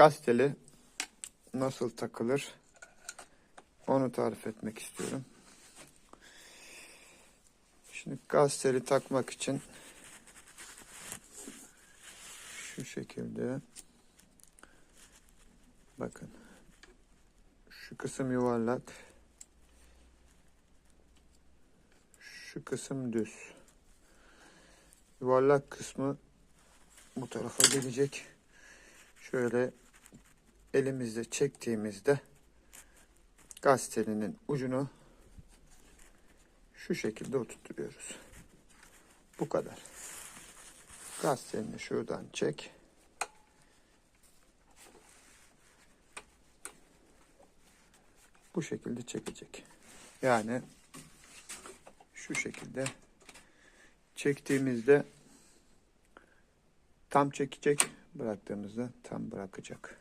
gazeteli nasıl takılır onu tarif etmek istiyorum. Şimdi gazeteli takmak için şu şekilde bakın şu kısım yuvarlak şu kısım düz yuvarlak kısmı bu tarafa gelecek şöyle elimizle çektiğimizde gazetelinin ucunu şu şekilde oturtuyoruz. Bu kadar. Gazetelini şuradan çek. Bu şekilde çekecek. Yani şu şekilde çektiğimizde tam çekecek, bıraktığımızda tam bırakacak.